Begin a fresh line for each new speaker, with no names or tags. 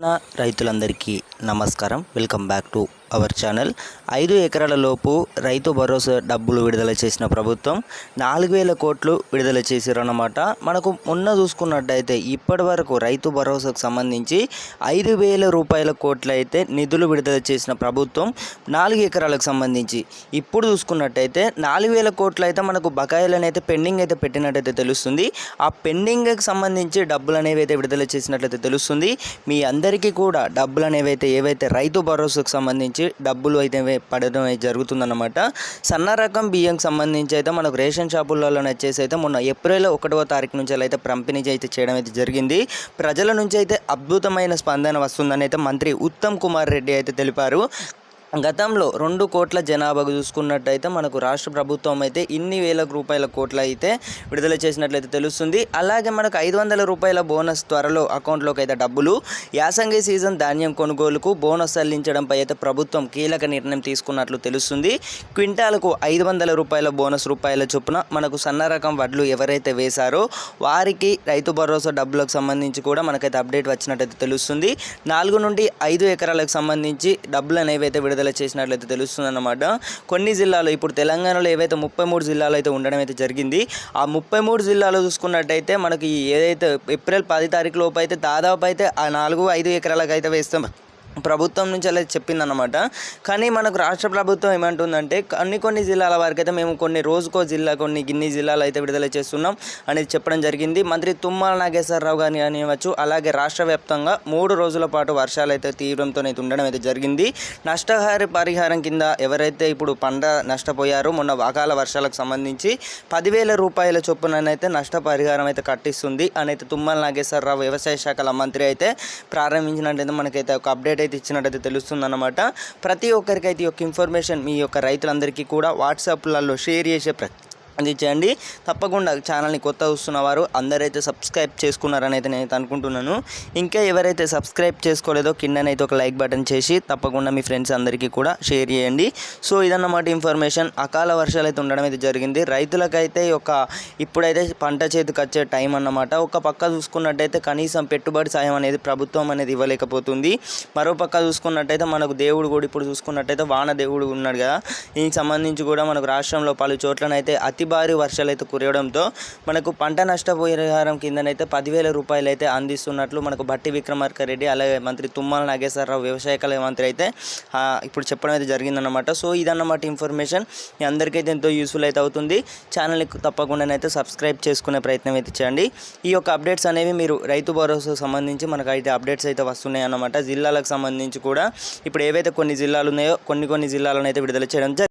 నా రైతులందరికీ నమస్కారం. Welcome back to our channel. ఐదు ఎకరాల లోపు రైతు భరోసా డబ్బులు విడుదల చేసిన ప్రభుత్వం నాలుగు వేల కోట్లు విడుదల చేశారన్నమాట మనకు మొన్న చూసుకున్నట్టయితే ఇప్పటి వరకు రైతు భరోసాకు సంబంధించి ఐదు వేల రూపాయల కోట్లు అయితే నిధులు విడుదల చేసిన ప్రభుత్వం నాలుగు ఎకరాలకు సంబంధించి. ఇప్పుడు చూసుకున్నట్టయితే నాలుగు వేల కోట్లు అయితే మనకు బకాయిలను అయితే పెండింగ్ అయితే పెట్టినట్టయితే తెలుస్తుంది. ఆ పెండింగ్కి సంబంధించి డబ్బులు అనేవి అయితే విడుదల చేసినట్లయితే తెలుస్తుంది. మీ అందరికీ కూడా డబ్బులు అనేవి అయితే ఏవైతే రైతు భరోసాకు సంబంధించి డబ్బులు అయితే పడడం అయితే జరుగుతుందన్నమాట. సన్న రకం బియ్యంకి సంబంధించి అయితే మనకు రేషన్ షాపులలో వచ్చేసి అయితే మొన్న ఏప్రిల్ ఒకటవ తారీఖు నుంచి అయితే పంపిణీ అయితే చేయడం అయితే జరిగింది. ప్రజల నుంచి అయితే అద్భుతమైన స్పందన వస్తుందని అయితే మంత్రి ఉత్తమ్ కుమార్ రెడ్డి అయితే తెలిపారు. గతంలో రెండు కోట్ల జనాభాకు చూసుకున్నట్టయితే మనకు రాష్ట్ర ప్రభుత్వం అయితే ఇన్ని వేల రూపాయల కోట్లు అయితే విడుదల చేసినట్లయితే తెలుస్తుంది. అలాగే మనకు ఐదు వందల రూపాయల బోనస్ త్వరలో అకౌంట్లోకి అయితే డబ్బులు యాసంగి సీజన్ ధాన్యం కొనుగోలుకు బోనస్ చెల్లించడంపై అయితే ప్రభుత్వం కీలక నిర్ణయం తీసుకున్నట్లు తెలుస్తుంది. క్వింటాలకు ఐదు వందల రూపాయల బోనస్ రూపాయల చొప్పున మనకు సన్న రకం వడ్లు ఎవరైతే వేశారో వారికి రైతు భరోసా డబ్బులకు సంబంధించి కూడా మనకైతే అప్డేట్ వచ్చినట్టయితే తెలుస్తుంది. నాలుగు నుండి ఐదు ఎకరాలకు సంబంధించి డబ్బులు అనేవి అయితే విడుదల చేసినట్లయితే తెలుస్తుంది అన్నమాట కొన్ని జిల్లాలు ఇప్పుడు తెలంగాణలో ఏవైతే ముప్పై మూడు జిల్లాలు అయితే ఉండడం అయితే జరిగింది ఆ ముప్పై మూడు జిల్లాలో చూసుకున్నట్టయితే మనకి ఏదైతే ఏప్రిల్ పది తారీఖు లోపు అయితే దాదాపు అయితే ఆ నాలుగు ఐదు ఎకరాలకు అయితే వేస్తాం. ప్రభుత్వం నుంచి అలా చెప్పిందనమాట కానీ మనకు రాష్ట్ర ప్రభుత్వం ఏమంటుందంటే కొన్ని కొన్ని జిల్లాల వరకు అయితే మేము కొన్ని రోజుకో జిల్లా కొన్ని గిన్ని జిల్లాలు అయితే విడుదల చేస్తున్నాం అనేది చెప్పడం జరిగింది. మంత్రి తుమ్మల నాగేశ్వరరావు గారిని అనివచ్చు అలాగే రాష్ట్ర వ్యాప్తంగా మూడు రోజుల పాటు వర్షాలు అయితే తీవ్రంతో అయితే ఉండడం అయితే జరిగింది. నష్టహారి పరిహారం కింద ఎవరైతే ఇప్పుడు పంట నష్టపోయారో మొన్న అకాల వర్షాలకు సంబంధించి పదివేల రూపాయల చొప్పుననైతే నష్టపరిహారం అయితే కట్టిస్తుంది. అని అయితే తుమ్మల నాగేశ్వరరావు వ్యవసాయ శాఖల మంత్రి అయితే ప్రారంభించినట్లయితే మనకైతే ఒక అప్డేట్ అయితే ఇచ్చినట్టయితే తెలుస్తుందన్నమాట. ప్రతి ఒక్కరికైతే ఈ యొక్క ఇన్ఫర్మేషన్ మీ యొక్క రైతులందరికీ కూడా వాట్సాప్లలో షేర్ చేసే ప్రతి అందించండి. తప్పకుండా ఛానల్ని కొత్త వస్తున్న వారు అందరైతే సబ్స్క్రైబ్ చేసుకున్నారని అయితే నేను అనుకుంటున్నాను. ఇంకా ఎవరైతే సబ్స్క్రైబ్ చేసుకోలేదో కిందనైతే ఒక లైక్ బటన్ చేసి తప్పకుండా మీ ఫ్రెండ్స్ అందరికీ కూడా షేర్ చేయండి. సో ఇదన్నమాట ఇన్ఫర్మేషన్. అకాల వర్షాలు అయితే ఉండడం అయితే జరిగింది. రైతులకైతే ఒక ఇప్పుడైతే పంట చేతికి వచ్చే టైం అన్నమాట. ఒక పక్క చూసుకున్నట్టయితే కనీసం పెట్టుబడి సాయం అనేది ప్రభుత్వం అనేది ఇవ్వలేకపోతుంది. మరో పక్క చూసుకున్నట్టయితే మనకు దేవుడు కూడా ఇప్పుడు చూసుకున్నట్టయితే వాన దేవుడు ఉన్నాడు కదా. దీనికి సంబంధించి కూడా మనకు రాష్ట్రంలో పలు చోట్లనైతే అతి భారీ వర్షాలు అయితే కురియడంతో మనకు పంట నష్టపరిహారం కిందనైతే పదివేల రూపాయలు అయితే అందిస్తున్నట్లు మనకు భట్టి విక్రమార్క రెడ్డి అలాగే మంత్రి తుమ్మల నాగేశ్వరరావు వ్యవసాయ కళ మంత్రి అయితే ఇప్పుడు చెప్పడం అయితే జరిగిందన్నమాట. సో ఇదన్నమాట ఇన్ఫర్మేషన్. మీ అందరికైతే ఎంతో యూస్ఫుల్ అయితే అవుతుంది. ఛానల్ని తప్పకుండానైతే సబ్స్క్రైబ్ చేసుకునే ప్రయత్నం అయితే చేయండి. ఈ యొక్క అప్డేట్స్ అనేవి మీరు రైతు భరోసా సంబంధించి మనకు అయితే అప్డేట్స్ అయితే వస్తున్నాయి అన్నమాట. జిల్లాలకు సంబంధించి కూడా. ఇప్పుడు ఏవైతే కొన్ని జిల్లాలు ఉన్నాయో కొన్ని కొన్ని జిల్లాలను అయితే విడుదల చేయడం జరిగింది